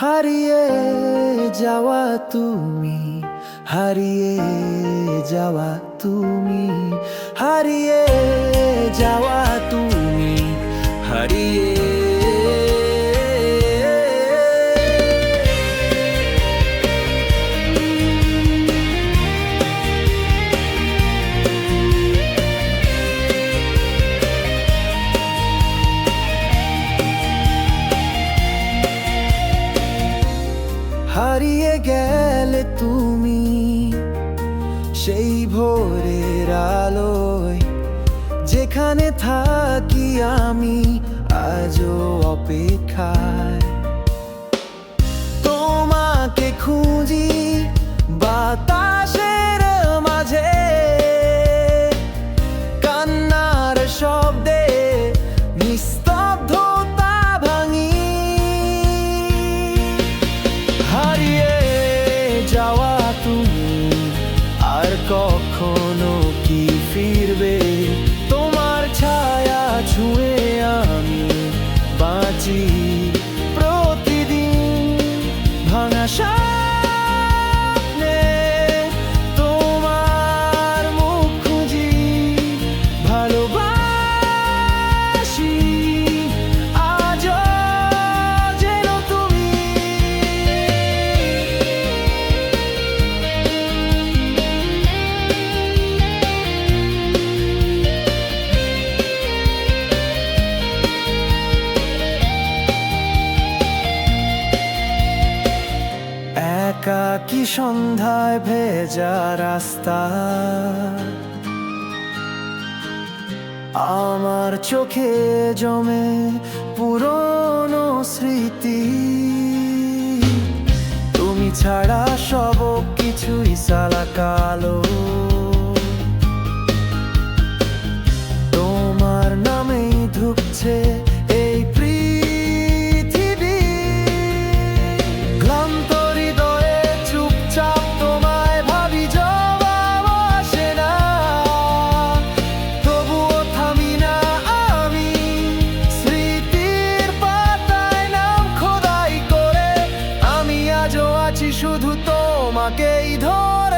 হারিয়ে যাওয়া তুমি হারিয়ে যাওয়া তুমি হারিয়ে যাওয়া তুমি হারিয়ে যেখানে থাকি আমি আজও অপেক্ষায়। তোমাকে খুঁজি বাতাসের মাঝে, কান্নার শব্দে নিস্তব্ধতা ভাঙি। হারিয়ে যাওয়া তুমি আর কখনো প্রতিদিন ভাঙা একাকি সন্ধ্যায় ভেজা রাস্তা? আমার চোখে জমে পুরনো স্মৃতি। তুমি ছাড়া শুধু তোমাকেই ধর